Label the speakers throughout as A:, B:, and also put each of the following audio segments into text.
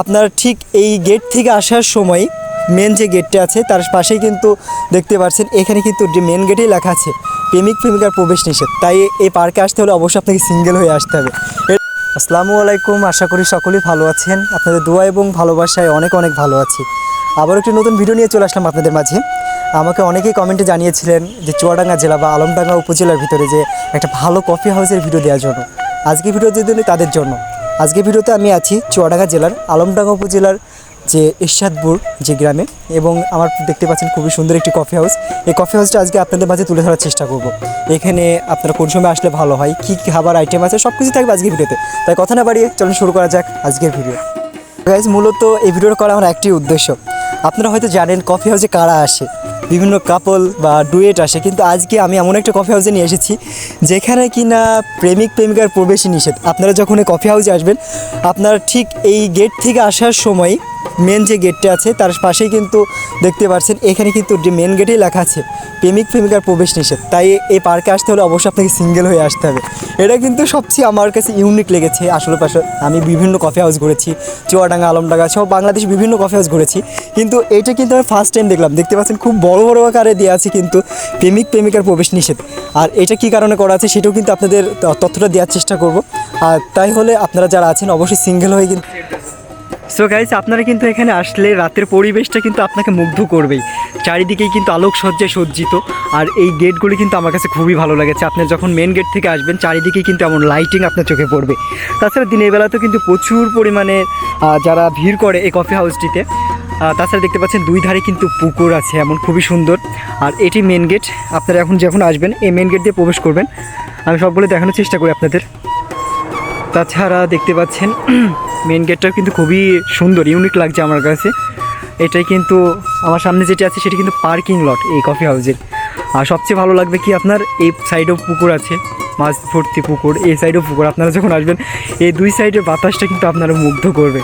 A: আপনার ঠিক এই গেট থেকে আসার সময় মেন যে গেটটা আছে, তার পাশেই কিন্তু দেখতে পাচ্ছেন, এখানে কিন্তু যে মেন গেটেই লেখা আছে, প্রেমিক, প্রেমিকার প্রবেশ নিষেধ। তাই এই পার্কে আসতে হলে অবশ্যই আপনাকে সিঙ্গেল হয়ে আসতে হবে। আসসালামু আলাইকুম, আশা করি সকলেই ভালো আছেন। আপনাদের দোয়া এবং ভালোবাসায় অনেক অনেক ভালো আছি। আবার একটি নতুন ভিডিও নিয়ে চলে আসলাম আপনাদের মাঝে। আমাকে অনেকেই কমেন্টে জানিয়েছিলেন যে চুয়াডাঙ্গা জেলা বা আলমডাঙ্গা উপজেলার ভিতরে যে একটা ভালো কফি হাউসের ভিডিও দেওয়ার জন্য। আজকে ভিডিও যে দিন তাদের জন্য। আজকে ভিডিওতে আমি আছি চুয়াডাঙ্গা জেলার আলমডাঙ্গা উপজেলার যে ইরশাদপুর যে গ্রামে এবং আমার দেখতে পাচ্ছেন খুবই সুন্দর একটি কফি হাউস এই কফি হাউসটা আজকে আপনাদের মাঝে তুলে ধরার চেষ্টা করব। এখানে আপনারা কোন সময় আসলে ভালো হয়, কী কী খাবার আইটেম আছে সব কিছু থাকবে আজকের ভিডিওতে। তাই কথা না বাড়িয়ে চলুন শুরু করা যাক আজকের ভিডিও। গাইজ মূলত এই ভিডিওটা করা আমার একটি উদ্দেশ্য। আপনারা হয়তো জানেন কফি হাউসে কারা আসে। বিভিন্ন কাপল বা ডুয়েট আসে, কিন্তু আজকে আমি এমন একটা কফি হাউসে নিয়ে এসেছি, যেখানে কি না প্রেমিক, প্রেমিকার প্রবেশই নিষেধ। আপনারা যখন এই কফি হাউসে আসবেন, আপনারা ঠিক এই গেট থেকে আসার সময় মেন যে গেটটা আছে, তার পাশেই কিন্তু দেখতে পাচ্ছেন, এখানে কিন্তু যে মেন গেটেই লেখা আছে, প্রেমিক, প্রেমিকার প্রবেশ নিষেধ। তাই এই পার্কে আসতে হলে অবশ্যই আপনাকে সিঙ্গেল হয়ে আসতে হবে। এটা কিন্তু সবচেয়ে আমার কাছে ইউনিক লেগেছে। আসলে পাশে আমি বিভিন্ন কফি হাউস ঘুরেছি, চুয়াডাঙ্গা, আলমডাঙ্গা, সব বাংলাদেশ বিভিন্ন কফি হাউস ঘুরেছি। কিন্তু এটা কিন্তু আমি ফার্স্ট টাইম দেখলাম। দেখতে পাচ্ছেন, খুব বড় বড় আকারে দেওয়া আছে কিন্তু প্রেমিক, প্রেমিকার প্রবেশ নিষেধ। আর এটা কী কারণে করা আছে, সেটাও কিন্তু আপনাদের তথ্যটা দেওয়ার চেষ্টা করব। আর তাই হলে আপনারা যারা আছেন, অবশ্যই সিঙ্গেল হয়ে কিন্তু সো গাইজ আপনারা কিন্তু এখানে আসলে রাতের পরিবেশটা কিন্তু আপনাকে মুগ্ধ করবেই। চারিদিকেই কিন্তু আলোকসজ্জায় সজ্জিত, আর এই গেটগুলি কিন্তু আমার কাছে খুবই ভালো লেগেছে। আপনি যখন মেন গেট থেকে আসবেন, চারিদিকেই কিন্তু এমন লাইটিং আপনার চোখে পড়বে। তাছাড়া দিনের বেলাতেও কিন্তু প্রচুর পরিমাণে যারা ভিড় করে এই কফি হাউসটিতে তাছাড়া দেখতে পাচ্ছেন দুই ধারে কিন্তু পুকুর আছে, এমন খুবই সুন্দর। আর এটি মেন গেট আপনারা এখন যখন আসবেন, এই মেন গেট দিয়ে প্রবেশ করবেন। আমি সবগুলো দেখানোর চেষ্টা করি আপনাদের। তাছাড়া দেখতে পাচ্ছেন মেন গেটটাও কিন্তু খুবই সুন্দর ইউনিক লাগছে আমার কাছে। এটাই কিন্তু আমার সামনে যেটি আছে, সেটি কিন্তু পার্কিং লট এই কফি হাউসের আর সবচেয়ে ভালো লাগবে কি আপনার, এই সাইডেও পুকুর আছে মাছ ভর্তি পুকুর, এই সাইডেও পুকুর। আপনারা যখন আসবেন, এই দুই সাইডের বাতাসটা কিন্তু আপনারা মুগ্ধ করবে।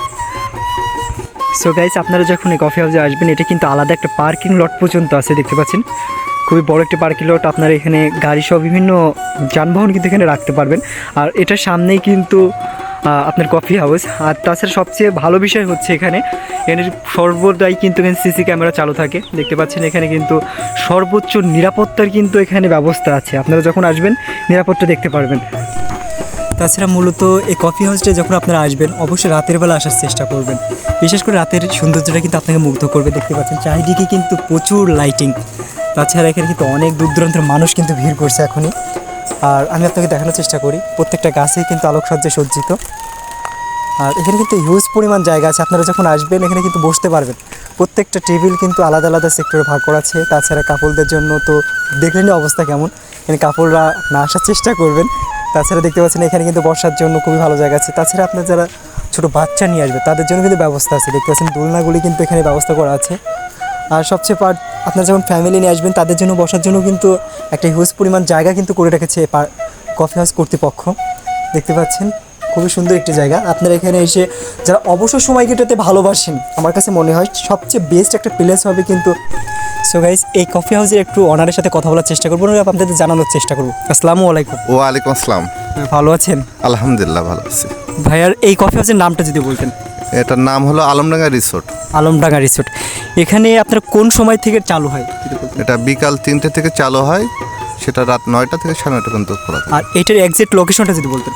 A: সো গাইস আপনারা যখন এই কফি হাউসে আসবেন, এটা কিন্তু আলাদা একটা পার্কিং লট পর্যন্ত আছে, দেখতে পাচ্ছেন। খুবই বড় একটা পার্কিং লট আপনারা এখানে গাড়ি সহ বিভিন্ন যানবাহন কিন্তু এখানে রাখতে পারবেন। আর এটার সামনেই কিন্তু আপনার কফি হাউস আর তাছাড়া সবচেয়ে ভালো বিষয় হচ্ছে এখানে এখানে সর্বদাই কিন্তু এখানে সিসি ক্যামেরা চালু থাকে। দেখতে পাচ্ছেন এখানে কিন্তু সর্বোচ্চ নিরাপত্তার কিন্তু এখানে ব্যবস্থা আছে। আপনারা যখন আসবেন, নিরাপত্তা দেখতে পারবেন। তাছাড়া মূলত এই কফি হাউসটা যখন আপনারা আসবেন, অবশ্যই রাতের বেলা আসার চেষ্টা করবেন। বিশেষ করে রাতের সৌন্দর্যটা কিন্তু আপনাকে মুগ্ধ করবে। দেখতে পাচ্ছেন, চারিদিকে কিন্তু প্রচুর লাইটিং তাছাড়া এখানে কিন্তু অনেক দূর দূরান্তের মানুষ কিন্তু ভিড় করছে এখনই। আর আমি আপনাকে দেখানোর চেষ্টা করি। প্রত্যেকটা গাছেই কিন্তু আলোকসজ্জায় সজ্জিত। আর এখানে কিন্তু হিউজ পরিমাণ জায়গা আছে। আপনারা যখন আসবেন, এখানে কিন্তু বসতে পারবেন। প্রত্যেকটা টেবিল কিন্তু আলাদা আলাদা সেক্টরে ভাগ করা আছে। তাছাড়া কাপড়দের জন্য তো দেখলেনি অবস্থা কেমন। এখানে কাপড়রা না আসার চেষ্টা করবেন। তাছাড়া দেখতে পাচ্ছেন, এখানে কিন্তু বসার জন্য খুবই ভালো জায়গা আছে। তাছাড়া আপনার যারা ছোটো বাচ্চা নিয়ে আসবে, তাদের জন্য কিন্তু ব্যবস্থা আছে। দেখতে পাচ্ছেন, দোলনাগুলি কিন্তু এখানে ব্যবস্থা করা আছে। আর সবচেয়ে পার্ট আপনার যখন ফ্যামিলি নিয়ে আসবেন তাদের জন্য বসার জন্য কিন্তু একটা হিউজ পরিমাণ জায়গা কিন্তু করে রেখেছে কফি হাউস কর্তৃপক্ষ। দেখতে পাচ্ছেন? খুবই সুন্দর একটি জায়গা। আপনারা এখানে এসে যারা অবসর সময় কাটাতে ভালোবাসেন আমার কাছে মনে হয় সবচেয়ে বেস্ট একটা প্লেস হবে কিন্তু সো গাইস এই কফি হাউসের একটু অনারের সাথে কথা বলার চেষ্টা করব আপনাদের জানানোর চেষ্টা করব। আসসালামু আলাইকুম।
B: ওয়ালাইকুম আসসালাম।
A: ভালো আছেন?
B: আলহামদুলিল্লাহ ভালো আছি।
A: ভাইয়ার এই কফি হাউসের নামটা যদি বলতেন।
B: এটার নাম হলো আলমডাঙ্গা রিসোর্ট।
A: আলমডাঙ্গা রিসোর্ট। এখানে আপনার কোন সময় থেকে চালু হয়?
B: এটা বিকাল তিনটে থেকে চালু হয় সেটা রাত নয়টা থেকে সাড়ে নয়টা পর্যন্ত খোলা থাকে।
A: আর এটার এক্সাক্ট লোকেশনটা যদি বলতেন।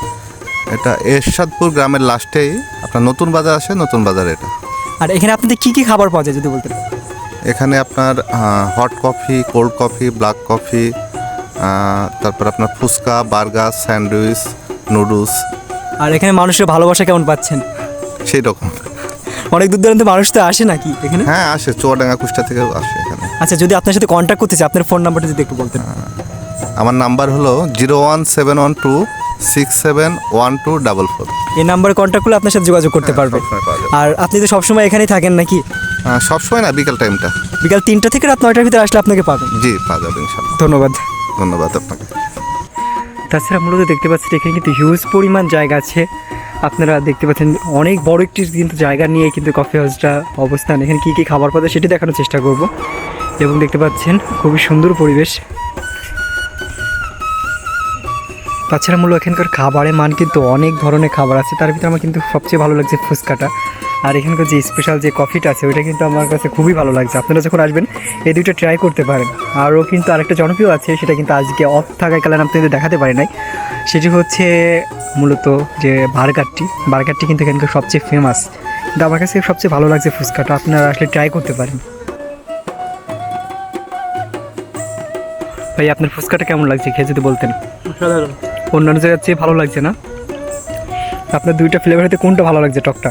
B: এটা এরশাদপুর গ্রামের লাস্টেই আপনার নতুন বাজার আসে নতুন বাজার এটা।
A: আর এখানে আপনাদের কী কী খাবার পাওয়া যায় যদি বলতেন?
B: এখানে আপনার hot coffee cold coffee black coffee তারপর আপনার ফুচকা বার্গার স্যান্ডউইচ নুডলস।
A: আর এখানে মানুষের ভালোবাসা কেমন পাচ্ছেন?
B: সেই রকম।
A: অনেক দূর দূরান্ত মানুষ তো আসে নাকি এখানে?
B: হ্যাঁ আসে চুয়াডাঙ্গা কুষ্টা থেকে আসে এখানে।
A: আচ্ছা যদি আপনার সাথে কন্ট্যাক্ট করতে চাই আপনার ফোন নাম্বারটা যদি একটু বলতেন।
B: আমার নাম্বার হলো zero one seven one two six seven one two double four
A: এই নাম্বারে কন্ট্যাক্ট করলে আপনার সাথে যোগাযোগ করতে
B: হ্যাঁ,
A: পারবে। আর আপনি তো সবসময় এখানেই থাকেন নাকি?
B: সবসময় না বিকাল টাইমটা
A: বিকাল তিনটা থেকে রাত নয়টার ভিতরে আসলে আপনাকে পাবেন।
B: জি পাওয়া যাবে ইনশাল্লাহ।
A: ধন্যবাদ।
B: ধন্যবাদ আপনাকে।
A: তাছাড়া মূলত দেখতে পাচ্ছি এখানে কিন্তু হিউজ পরিমাণ জায়গা আছে। আপনারা দেখতে পাচ্ছেন অনেক বড় একটি কিন্তু জায়গা নিয়ে কিন্তু কফি হাউসটা অবস্থান। এখানে কী কী খাবার পাবে সেটি দেখানোর চেষ্টা করব। এবং দেখতে পাচ্ছেন খুবই সুন্দর পরিবেশ। তাছাড়া মূলত এখানকার খাবারের মান কিন্তু অনেক ধরনের খাবার আছে। তার ভিতরে আমার কিন্তু সবচেয়ে ভালো লাগছে ফুচকাটা। আর এখানকার যে স্পেশাল যে কফিটা আছে ওইটা কিন্তু আমার কাছে খুবই ভালো লাগছে। আপনারা যখন আসবেন এই দুইটা ট্রাই করতে পারেন। আরও কিন্তু আরেকটা জনপ্রিয় আছে সেটা কিন্তু আজকে অফ থাকার কারণে আপনাদের দেখাতে পারি নাই। সেটি হচ্ছে মূলত যে বার্গারটি। বার্গারটি কিন্তু এখানকার সবচেয়ে ফেমাস কিন্তু আমার কাছে সবচেয়ে ভালো লাগছে ফুচকাটা। আপনারা আসলে ট্রাই করতে পারেন। ভাই আপনার ফুচকাটা কেমন লাগছে? খেয়ে যদি বলতেন। অন্যান্য জায়গার চেয়ে ভালো লাগছে না? আপনার দুইটা ফ্লেভার হতে কোনটা ভালো লাগছে টকটা?